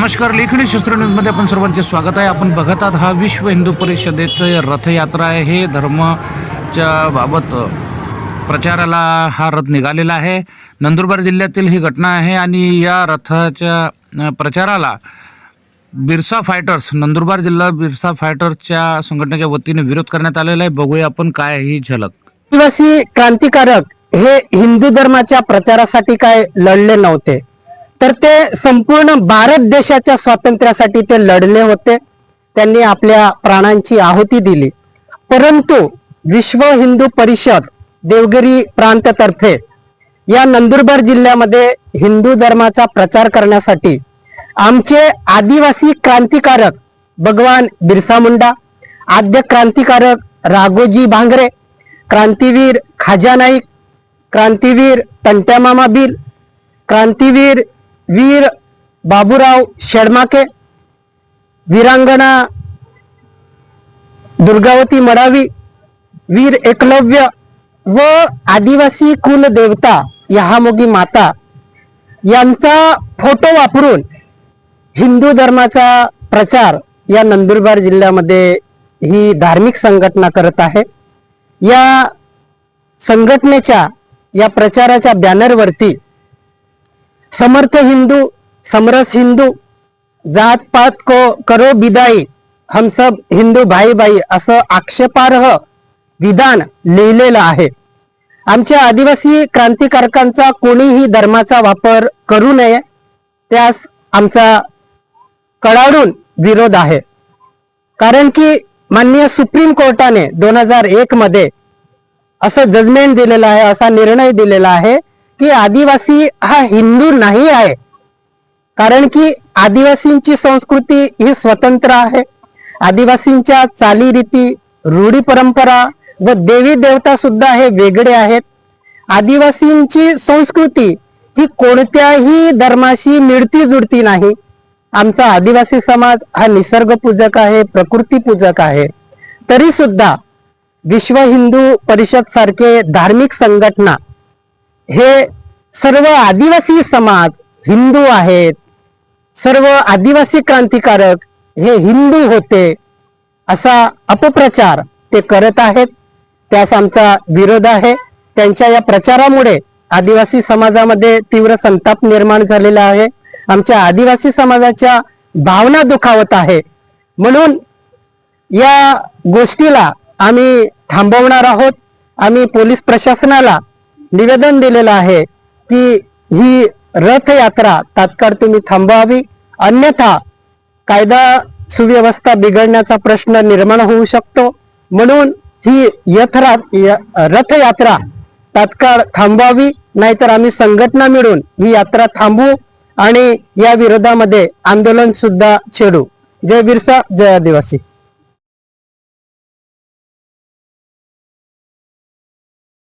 नमस्कार लेखणी शस्त्र न्यूजमध्ये आपण सर्वांचे स्वागत आहे. आपण बघत आहात हा विश्व हिंदू परिषदेचं रथयात्रा आहे. हे धर्मच्या बाबत प्रचाराला हा रथ निघालेला आहे. नंदुरबार जिल्ह्यातील ही घटना आहे आणि या रथाच्या प्रचाराला बिरसा फायटर्स नंदुरबार जिल्हा बिरसा फायटर्सच्या संघटनेच्या वतीने विरोध करण्यात आलेला आहे. बघूया आपण काय ही झलक. आदिवासी क्रांतिकारक हे हिंदू धर्माच्या प्रचारासाठी काय लढले नव्हते. तर ते संपूर्ण भारत देशाच्या स्वातंत्र्यासाठी ते लढले होते. त्यांनी आपल्या प्राणांची आहुती दिली. परंतु विश्व हिंदू परिषद देवगिरी प्रांततर्फे या नंदुरबार जिल्ह्यामध्ये हिंदू धर्माचा प्रचार करण्यासाठी आमचे आदिवासी क्रांतिकारक भगवान बिरसा मुंडा आद्य क्रांतिकारक राघोजी भांगरे क्रांतीवीर खाजा नाईक क्रांतीवीर तंट्यामामा बिल क्रांतीवीर वीर बाबूराव शेडमाके वीरांगणा दुर्गावती मडावी वीर एकलव्य व आदिवासी कुल देवता यहामोगी माता यांचा फोटो वापरून हिंदू धर्माचा प्रचार या नंदुरबार जिल्ह्यामध्ये ही धार्मिक संघटना करत आहे. या संघटनेच्या या प्रचाराच्या बॅनरवरती समर्थ हिंदू समरस हिंदू जात पात को करो बिदाई हम सब हिंदू भाई भाई असं आक्षेपार्ह विधान लिहिलेलं आहे. आमच्या आदिवासी क्रांतिकारकांचा कोणीही धर्माचा वापर करू नये त्यास आमचा कडाडून विरोध आहे. कारण की माननीय सुप्रीम कोर्टाने दोन हजार एक मध्ये असं जजमेंट दिलेलं आहे असा निर्णय दिलेला आहे की आदिवासी हा हिंदू नाही आहे. कारण की आदिवासींची संस्कृती ही स्वतंत्र आहे. आदिवासींच्या चालीरीती रूढी परंपरा व देवी देवता सुद्धा हे वेगळे आहेत. आदिवासींची संस्कृती ही कोणत्याही धर्माशी मिळती जुळती नाही. आमचा आदिवासी समाज हा निसर्ग पूजक आहे प्रकृती पूजक आहे. तरी सुद्धा विश्व हिंदू परिषद सारखे धार्मिक संघटना हे सर्व आदिवासी समाज हिंदू आहेत. सर्व आदिवासी क्रांतिकारक हे हिंदू होते असा अपप्रचार ते करत आहेत. त्यास आमचा विरोध आहे. त्यांच्या या प्रचारामुळे आदिवासी समाजामध्ये तीव्र संताप निर्माण झालेला आहे. आमच्या आदिवासी समाजाच्या भावना दुखावत आहे. म्हणून या गोष्टीला आम्ही थांबवणार आहोत. आम्ही पोलीस प्रशासनाला निवेदन दिलेलं आहे की ही रथयात्रा तात्काळ तुम्ही थांबवावी. अन्यथा कायदा सुव्यवस्था बिघडण्याचा प्रश्न निर्माण होऊ शकतो. म्हणून ही यथरा य- रथयात्रा तात्काळ थांबवावी नाहीतर आम्ही संघटना मिळून ही यात्रा थांबवू आणि या विरोधामध्ये आंदोलन सुद्धा छेडू. जय बिरसा जय आदिवासी.